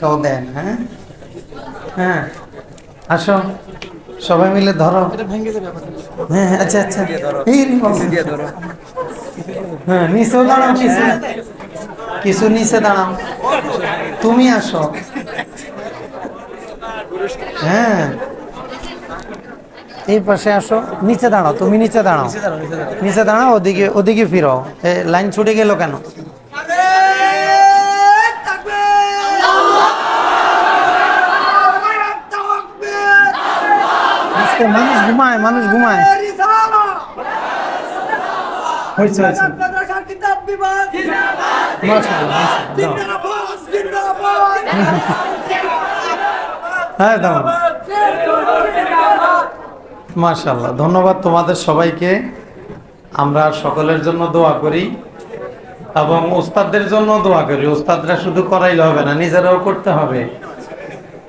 একটাও দেয় না হ্যাঁ? হ্যাঁ। আসো সবাই মিলে ধরো। হ্যাঁ হ্যাঁ, আচ্ছা আচ্ছা। এই হ্যাঁ নিচেও দাঁড়াও কিছু কিছু নিচে দাঁড়াও। তুমি আসো। হ্যাঁ। এই পাশে আসো। নিচে দাঁড়াও তুমি নিচে দাঁড়াও। নিচে দাঁড়াও ওদিকে ওদিকে ফিরো। লাইন ছুটে গেল কেন আজকে মানুষ ঘুমায় মানুষ ঘুমায়। হয়েছে। হ্যাঁ মাশাল্লাহ ধন্যবাদ তোমাদের সবাইকে। আমরা সকলের জন্য দোয়া করি এবং ওস্তাদদের জন্য দোয়া করি। ওস্তাদরা শুধু করাইলে হবে না নিজেরাও করতে হবে।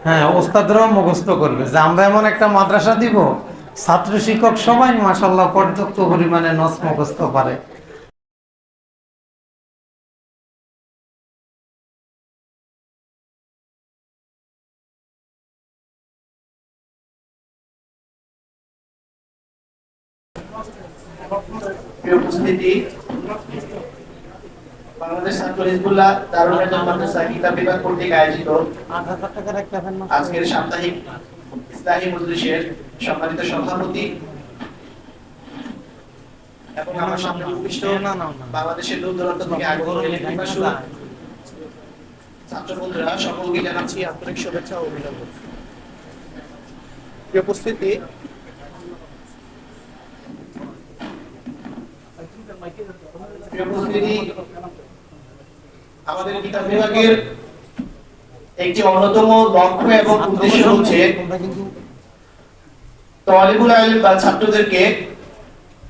হ্যাঁ ওস্তাদরাও মুখস্থ করবে যে আমরা এমন একটা মাদ্রাসা দিব ছাত্র শিক্ষক সবাই মাসাল্লাহ পর্যাপ্ত পরিমাণে নস মুখস্থ পারে প্রিয় উপস্থিতি বাংলাদেশ ছাত্র হিজবুল্লাহ দারুল আজম মাদ্রাসা কিতাব বিভাগ কর্তৃক আয়োজিত আজকের সাপ্তাহিক ইসলাহী মজলিসের সম্মানিত সভাপতি এবং আমার সামনে উপবিষ্ট। বাংলাদেশের দূর দূরান্ত থেকে আগত ছাত্র বন্ধুরা সকলকে জানাচ্ছি আন্তরিক শুভেচ্ছা ও অভিনন্দন উপস্থিতি আমাদের কিতাব বিভাগের একটি অন্যতম লক্ষ্য এবং উদ্দেশ্য হচ্ছে তলিবুল আইল বা ছাত্রদেরকে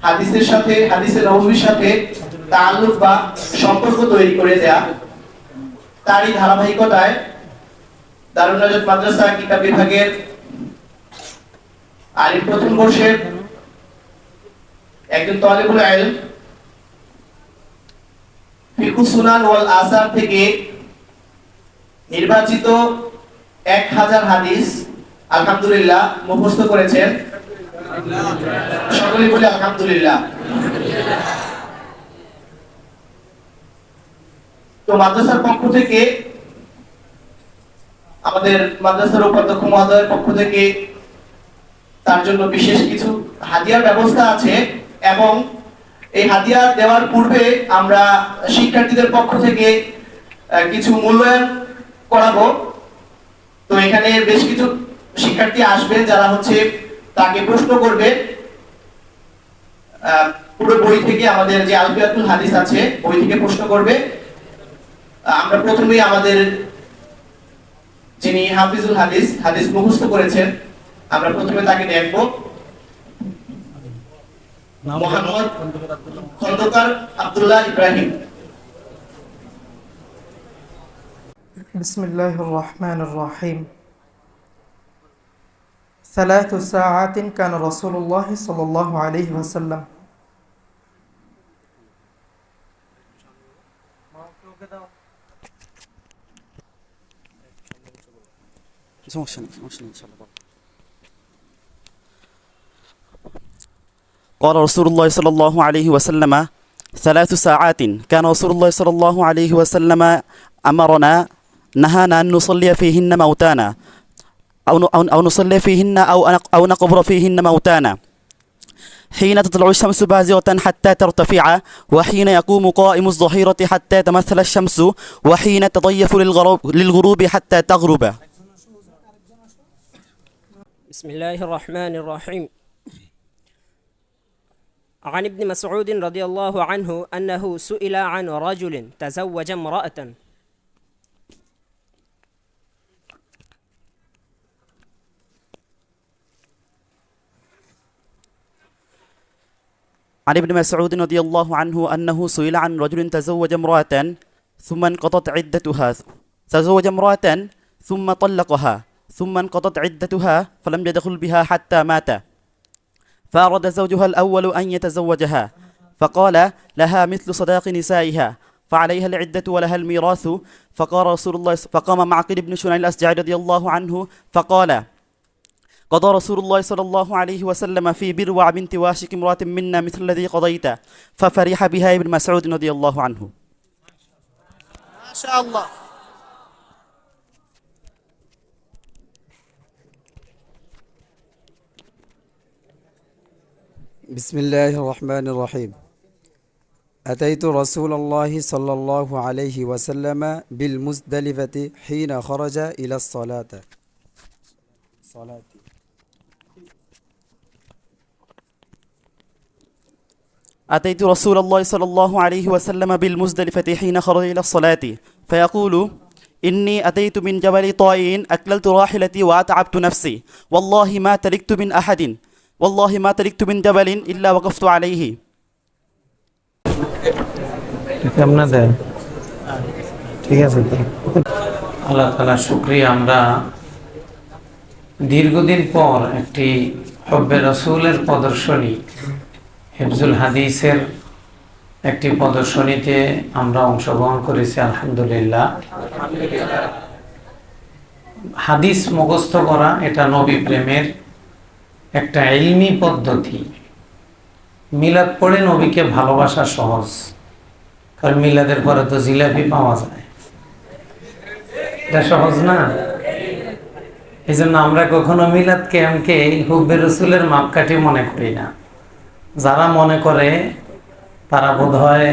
হাদিসের সাথে হাদিসের নবীর সাথে তাল্লুক বা সম্পর্ক তৈরি করে দেয়া। তারই ধারাবাহিকতায় দারুণ মাদ্রাসা কিতাব বিভাগের আলিম প্রথম বর্ষের একজন তলিবুল আইল ফিকুহ সুনান ওয়াল আসার থেকে নির্বাচিত এক হাজার হাদিস, আলহামদুলিল্লাহ, মুখস্থ করেছেন। সকলে বলে আলহামদুলিল্লাহ। তো মাদ্রাসার পক্ষ থেকে, আমাদের মাদ্রাসার উপাধ্যক্ষ মহোদয়ের পক্ষ থেকে তার জন্য বিশেষ কিছু হাদিয়ার ব্যবস্থা আছে এবং এই হাদিয়া দেওয়ার পূর্বে আমরা শিক্ষার্থীদের পক্ষ থেকে কিছু মূল্যায়ন করাবো তো এখানে বেশ কিছু শিক্ষার্থী আসবে যারা হচ্ছে তাকে প্রশ্ন করবে। পুরো বই থেকে আমাদের যে আলফিয়াতুল হাদিস আছে বই থেকে প্রশ্ন করবে। আমরা প্রথমেই আমাদের যিনি হাফিজুল হাদিস হাদিস মুখস্থ করেছেন আমরা প্রথমে তাকে দেখব। মোহাম্মদ খন্দকার আব্দুল্লাহ ইব্রাহিম। بسم الله الرحمن الرحيم. ثلاث ساعات كان رسول الله صلى الله عليه وسلم. قال رسول الله صلى الله عليه وسلم ثلاث ساعات كان رسول الله صلى الله عليه وسلم أمرنا نهانا أن نصلي فيهن موتانا. أو أو, نصلي فيهن أو أو نقبر فيهن موتانا. حين تطلع الشمس بازغة حتى ترتفع وحين يقوم قائم الظهيرة حتى تمثل الشمس وحين تضيف للغروب, للغروب حتى تغرب. بسم الله الرحمن الرحيم. عن ابن مسعود رضي الله عنه أنه سئل عن رجل تزوج امرأة. عن ابن مسعود رضي الله عنه أنه سئل عن رجل تزوج امرأة ثم انقضت عدتها تزوج امرأة ثم طلقها ثم انقضت عدتها فلم يدخل بها حتى مات. فأراد زوجها الأول أن يتزوجها فقال لها مثل صداق نسائها فعليها العدة ولها الميراث. فقال رسول الله فقام معقل بن شنيل الأسجعي رضي الله عنه فقال قضى رسول الله صلى الله عليه وسلم في بروع بنت واشك امرأة منا مثل الذي قضيت ففرح بها ابن مسعود رضي الله عنه. ما شاء الله. بسم الله الرحمن الرحيم. أتيت رسول الله صلى الله عليه وسلم بالمزدلفة حين خرج إلى الصلاة. صلاة. أتيت رسول الله صلى الله عليه وسلم بالمزدلفة حين خرج إلى الصلاة فيقول إني أتيت من جبل طائين أكللت راحلتي وأتعبت نفسي والله ما تركت من أحد والله ما تركت من جبل إلا وقفت عليه কেমন দেয় ঠিক আছে তো আল্লাহ তালা শুক্রিয়া আমরা দীর্ঘদিন পর একটি হব্বে রসুলের প্রদর্শনী হেফজুল হাদিসের একটি প্রদর্শনীতে আমরা অংশগ্রহণ করেছি, আলহামদুলিল্লাহ। হাদিস মুখস্থ করা এটা নবী প্রেমের একটা এলমি পদ্ধতি। মিলাদ পড়ে নবীকে ভালোবাসা সহজ, কারণ মিলাদের পরে তো জিলাপি পাওয়া যায়। এটা সহজ না? এই জন্য আমরা কখনো মিলাদ ক্যাম্পকে হুব্বে রসুলের মাপকাঠি মনে করি না। যারা মনে করে, তারা বোধ হয়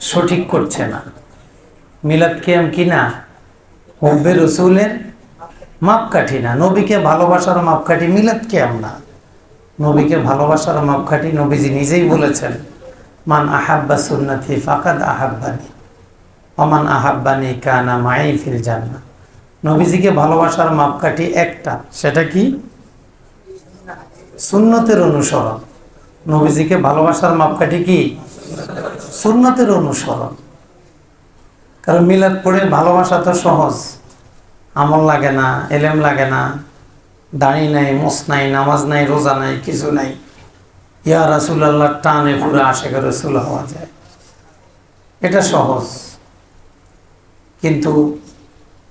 সঠিক করছে না। মিলাদ ক্যাম্প কি না? হুব্বে রসুলের মাপকাঠি না। নবীকে ভালোবাসার মাপকাঠি মিলাদ ক্যাম্প না। নবীকে ভালোবাসার মাপকাঠি নবীজি নিজেই বলেছেন, মান আহাব্বা সুন্নতি ফাকাদ আহাব্বানি অমান আহাব্বানি কানা মাই ফিল জান্না নবীজিকে ভালোবাসার মাপকাঠি একটা, সেটা কি? সুন্নতের অনুসরণ। নবীজিকে ভালোবাসার মাপকাঠি কি? সুন্নতের অনুসরণ। কারণ মিলাদ পড়ে ভালোবাসা তো সহজ। আমল লাগে না, এলেম লাগে না, দাড়ি নাই, মোস নাই, নামাজ নাই, রোজা নাই, কিছু নাই। ইয়া রাসুল্লাহ টানে পুরো আশেখ রসুল হওয়া যায়। এটা সহজ। কিন্তু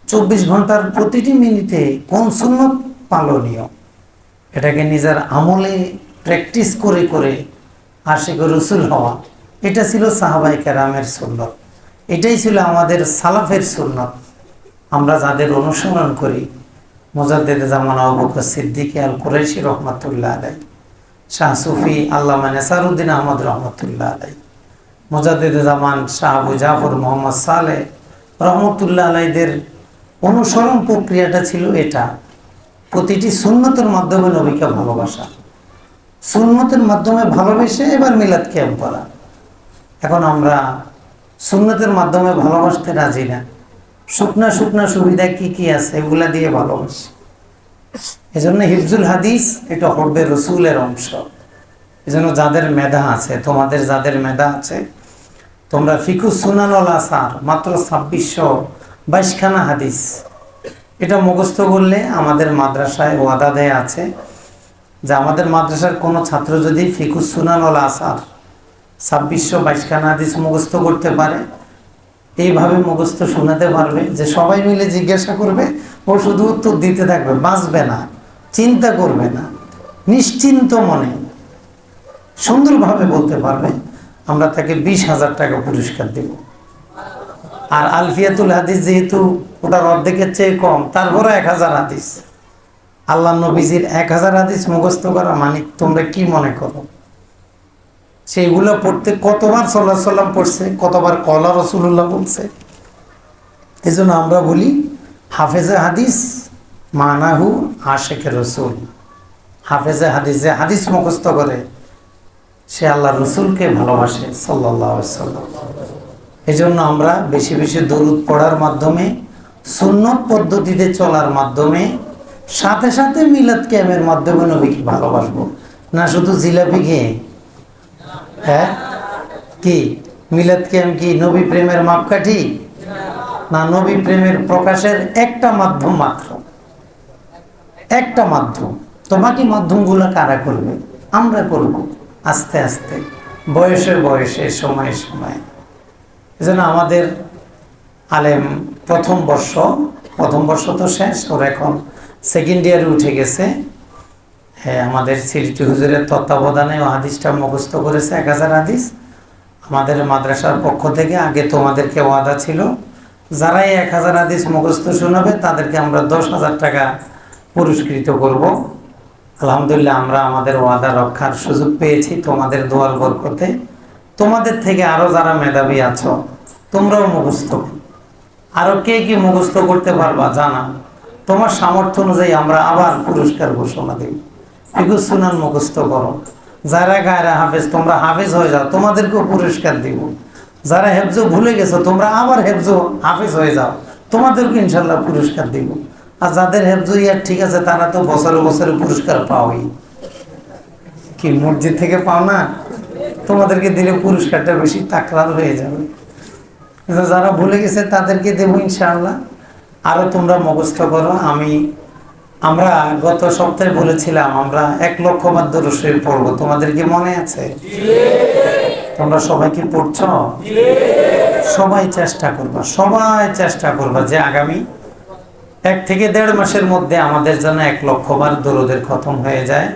চব্বিশ ঘণ্টার প্রতিটি মিনিটে কোন সুন্নত পালনীয়? এটাকে নিজের আমলে প্র্যাকটিস করে করে আশেখ রসুল হওয়া। এটা ছিল সাহাবাই কেরামের সুন্নত। এটাই ছিল আমাদের সালাফের সুন্নত। আমরা যাদের অনুসরণ করি, মোজাদ্দেদ জামান আবুকর সিদ্দিক আল কুরাইশি রহমতুল্লাহ আলাই শাহ সুফি আল্লামা নেসারুদ্দিন আহমদ রহমতুল্লাহ আলাই মোজাদ্দেদ জামান শাহ আবু জাফর মোহাম্মদ সালে রহমতুল্লাহ আলাইদের অনুসরণ প্রক্রিয়াটা ছিল এটা। প্রতিটি সুন্নতের মাধ্যমে নবীকে ভালোবাসা। সুন্নতের মাধ্যমে ভালোবেসে এবার মিলাদ ক্যাম্প করা। এখন আমরা সুন্নতের মাধ্যমে ভালোবাসতে রাজি না। শুকনা শুকনা সুবিধা কি কি আছে এগুলা দিয়ে ভালোবাসি। এজন্য হিফজুল হাদিস এটা হরবে রসুলের অংশ। এজন্য যাদের মেধা আছে, তোমাদের যাদের মেধা আছে, তোমরা ফিকু সুনানল আসার মাত্র ছাব্বিশশো বাইশখানা হাদিস এটা মুখস্থ করলে আমাদের মাদ্রাসায় ওয়াদা দেয় আছে যে আমাদের মাদ্রাসার কোনো ছাত্র যদি ফিকু সুনানল আসার ছাব্বিশশো বাইশখানা হাদিস মুখস্থ করতে পারে, এইভাবে মুখস্থ শোনাতে পারবে যে সবাই মিলে জিজ্ঞাসা করবে, ও শুধু উত্তর দিতে থাকবে, বাঁচবে না, চিন্তা করবে না, নিশ্চিন্ত মনে সুন্দরভাবে বলতে পারবে, আমরা তাকে বিশ হাজার টাকা পুরস্কার দেব। আর আলফিয়াতুল হাদিস যেহেতু ওটার অর্ধেকের চেয়ে কম তারপরে এক হাজার হাদিস। আল্লাহ নবীজির এক হাজার হাদিস মুখস্থ করা মানে তোমরা কি মনে করো? সেইগুলো পড়তে কতবার সাল্লাহ সাল্লাম পড়ছে, কতবার কলা রসুল্লাহ বলছে? এই জন্য আমরা বলি, হাফেজে হাদিস মানাহু আশেখ রসুল। হাফেজে হাদিস যে হাদিস মুখস্থ করে, সে আল্লাহ রসুলকে ভালোবাসে সাল্লাহ সাল্লাম এই জন্য আমরা বেশি বেশি দরুদ পড়ার মাধ্যমে সুন্নত পদ্ধতিতে চলার মাধ্যমে সাথে সাথে মিলাদ ক্যামের মাধ্যমে নবীকে ভালোবাসবো। না, শুধু জিলাপি খেয়ে? হ্যাঁ? কি? মিলাদ ক্যাম্প কি নবী প্রেমের মাপকাঠি? না, নবী প্রেমের প্রকাশের একটা মাধ্যম মাত্র। একটা মাধ্যম। তো বাকি মাধ্যমগুলো কারা করবে? আমরা করব। আস্তে আস্তে। বয়সে বয়সে, সময়ে সময়ে। এজন্য আমাদের আলেম প্রথম বর্ষ প্রথম বর্ষ তো শেষ, ওর এখন সেকেন্ড ইয়ারে উঠে গেছে। হ্যাঁ আমাদের সিরিটি হুজুরের তত্ত্বাবধানে ও হাদিসটা মুখস্থ করেছে এক হাজার হাদিস। আমাদের মাদ্রাসার পক্ষ থেকে আগে তোমাদেরকে ওয়াদা ছিল, যারাই এক হাজার হাদিস মুখস্থ শোনাবে, তাদেরকে আমরা দশ হাজার টাকা পুরস্কৃত করব। আলহামদুলিল্লাহ, আমরা আমাদের ওয়াদা রক্ষার সুযোগ পেয়েছি তোমাদের দোয়ার বরকতে। তোমাদের থেকে আরও যারা মেধাবী আছো, তোমরাও মুখস্থ। আরও কে কি মুখস্থ করতে পারবা জানা। তোমার সামর্থ্য অনুযায়ী আমরা আবার পুরস্কার ঘোষণা দেব এগুলো সুনান মুখস্থ করো। যারা গায়রা হাফেজ, তোমরা হাফেজ হয়ে যাও, তোমাদেরকেও পুরস্কার দিব। যারা হেফজ ভুলে গেছো, তোমরা আবার হেফজ হাফেজ হয়ে যাও। তোমাদেরকে ইনশাল্লাহ পুরস্কার দিব। আর যাদের হেফজ ইয়ার ঠিক আছে, তারা তো বছরে বছরে পুরস্কার পাওই। কি মসজিদ থেকে পাও না? তোমাদেরকে দিলে পুরস্কারটা বেশি তাকরার হয়ে যাবে। কিন্তু যারা ভুলে গেছে তাদেরকে দেবো ইনশাআল্লাহ। আরও তোমরা মুখস্থ করো। আমি, আমরা গত সপ্তাহে বলেছিলাম, আমরা এক লক্ষ বার দরশরীফ পড়ব তোমাদের কি মনে আছে? তোমরা সবাই কি পড়ছো? সবাই চেষ্টা করবা, সবাই চেষ্টা করবা যে আগামী এক থেকে দেড় মাসের মধ্যে আমাদের জন্য এক লক্ষ বার দরুদের খতম হয়ে যায়।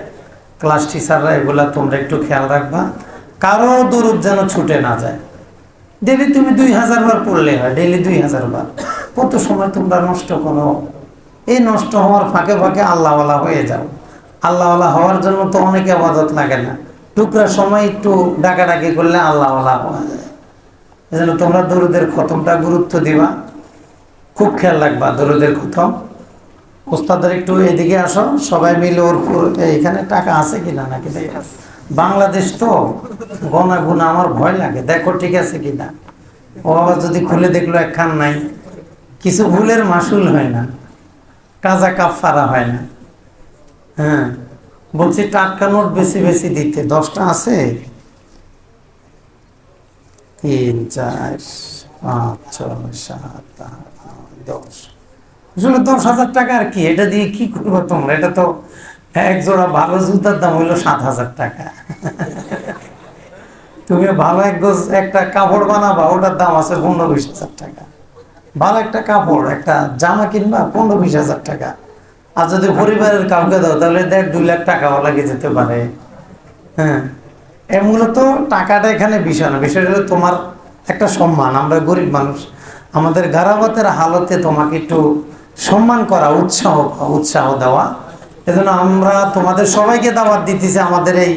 ক্লাস টিচাররা এগুলা তোমরা একটু খেয়াল রাখবা। কারও দরুদ যেন ছুটে না যায়। ডেলি তুমি দুই হাজার বার পড়লে হয় ডেলি দুই হাজার বার। কত সময় তোমরা নষ্ট করো? এই নষ্ট হওয়ার ফাঁকে ফাঁকে আল্লাহওয়ালা হয়ে যাও। আল্লাহওয়ালা হওয়ার জন্য তো অনেক আবাদত লাগে না। টুকরা সময় একটু ডাকাডাকি করলে আল্লাহওয়ালা হওয়া যায়। এই জন্য তোমরা দরুদের খতমটা গুরুত্ব দিবা। খুব খেয়াল রাখবা দরুদের খতম। ওস্তাদের একটু এদিকে আসো, সবাই মিলে ওর এইখানে টাকা আছে কিনা নাকি? দেখো। বাংলাদেশ তো গনা গুনা আমার ভয় লাগে। দেখো ঠিক আছে কিনা। ও আবার যদি খুলে দেখল একখান নাই, কিছু ভুলের মাসুল হয় না, কাজা কাফারা হয় না। হ্যাঁ বলছি টাটকা নোট বেশি বেশি দিতে, দশটা আছে? তিন, চার, পাঁচ, ছয়, সাত, আট দশ। আসলে দশ হাজার টাকা আর কি? এটা দিয়ে কি করব তোমরা? এটা তো এক জোড়া ভালো জুতার দাম হইল সাত হাজার টাকা। তুমি ভালো এক একটা কাপড় বানাবা, ওটার দাম আছে পনেরো বিশ হাজার টাকা। ভালো একটা কাপড়, একটা জামা কিনবা, পনেরো বিশ হাজার টাকা। আর যদি পরিবারের কাউকে দাও, তাহলে দেড় দুই লাখ টাকাও লাগে যেতে পারে। হ্যাঁ এর মূলত টাকাটা এখানে বিষয় না বিষয়টা হলো তোমার একটা সম্মান। আমরা গরিব মানুষ, আমাদের গারাবাতের হালতে তোমাকে একটু সম্মান করা, উৎসাহ উৎসাহ দেওয়া। এজন্য আমরা তোমাদের সবাইকে দাওয়াত দিতেছি আমাদের এই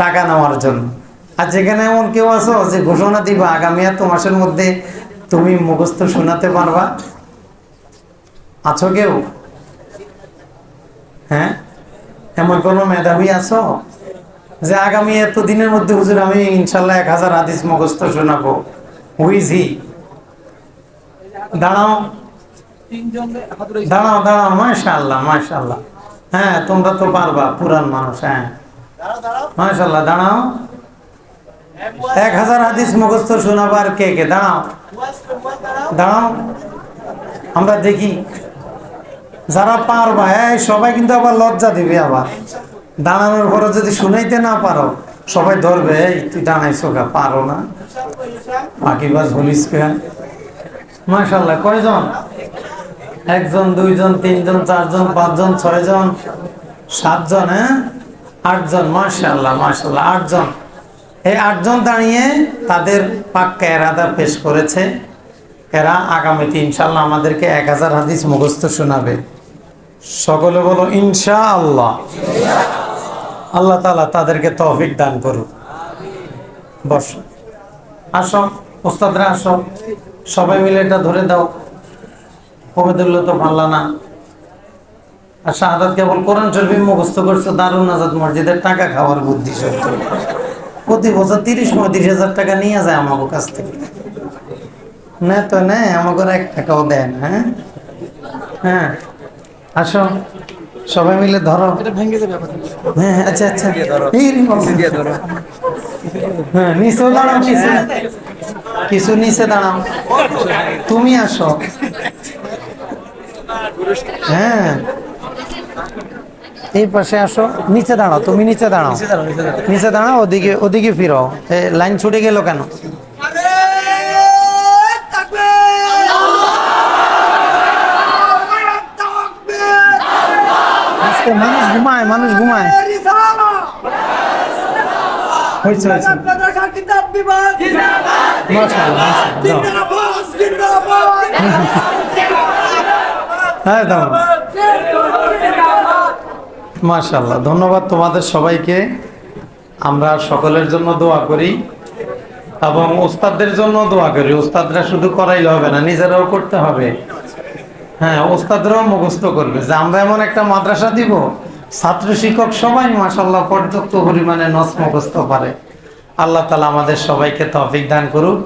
টাকা নেওয়ার জন্য। আর যেখানে এমন কেউ আছো যে ঘোষণা দিবা, আগামী এত মাসের মধ্যে তুমি মুখস্থ শোনাতে পারবা। আছো কেউ? হ্যাঁ? এমন কোনো মেধাবী আছো? যে আগামী এত দিনের মধ্যে হুজুর আমি ইনশাল্লাহ এক হাজার হাদিস মুখস্থ শোনাবো। হুইজ দাঁড়াও। দাঁড়াও দাঁড়াও মাশাল্লাহ মাশাল্লাহ হ্যাঁ তোমরা তো পারবা, পুরান মানুষ হ্যাঁ। মাশাল্লাহ দাঁড়াও। এক হাজার হাদিস মুখস্থ শোনাবার কে কে? দাঁড়াও। দাঁড়াও। আমরা দেখি। যারা পারবা হ্যাঁ সবাই কিন্তু আবার লজ্জা দিবে আবার। দাঁড়ানোর পরে যদি শুনাইতে না পারো, সবাই ধরবে, এই, তুই দাঁড়াইছো গা, পারো না। বাকি বাস বলিস কে? মাশাল্লাহ কয়জন? একজন, দুইজন, তিনজন, চারজন, পাঁচজন, ছয়জন, সাতজন হ্যাঁ? আটজন মাশাল্লাহ মাশাল্লাহ আটজন। এই আটজন দাঁড়িয়ে তাদের পাক্কা এরাদা পেশ করেছে। এরা আগামীতে ইনশাল্লাহ আমাদেরকে এক হাজার হাদিস মুখস্থ শোনাবে। সকলে বলো ইনশা আল্লাহ আল্লাহ তালা তাদেরকে তৌফিক দান করুক। বস। আসো, ওস্তাদরা আসো। সবাই মিলে এটা ধরে দাও। ওবেদুল্লাহ তো পারলা না। আর শাহাদাত কেবল কোরআন শরীফ মুখস্থ করছ দারুণ আজাদ মসজিদের টাকা খাওয়ার বুদ্ধি সত্য। প্রতি বছর তিরিশ পঁয়ত্রিশ হাজার টাকা নিয়ে যায় আমাকে কাছ থেকে। না তো নেই আমাকে এক টাকাও দেয় না হ্যাঁ? হ্যাঁ আসো সবাই মিলে ধরো। হ্যাঁ আচ্ছা আচ্ছা। হ্যাঁ নিচেও দাঁড়াও কিছু কিছু নিচে দাঁড়াও। তুমি আসো। হ্যাঁ। এই পাশে আসো নিচে দাঁড়াও তুমি নিচে দাঁড়াও। নিচে দাঁড়াও ওদিকে ওদিকে ফিরো। লাইন ছুটে গেল কেন? মানুষ ঘুমায় মানুষ ঘুমায়। হ্যাঁ মাশাল্লাহ ধন্যবাদ তোমাদের সবাইকে। আমরা সকলের জন্য দোয়া করি এবং ওস্তাদদের জন্য দোয়া করি। ওস্তাদরা শুধু করাইলে হবে না, নিজেরাও করতে হবে। হ্যাঁ ওস্তাদরাও মুখস্থ করবে যে আমরা এমন একটা মাদ্রাসা দিব, ছাত্র শিক্ষক সবাই মাসাল্লাহ পর্যাপ্ত পরিমাণে নস মুখস্থ পারে। আল্লাহ তালা আমাদের সবাইকে তফিক দান করুক।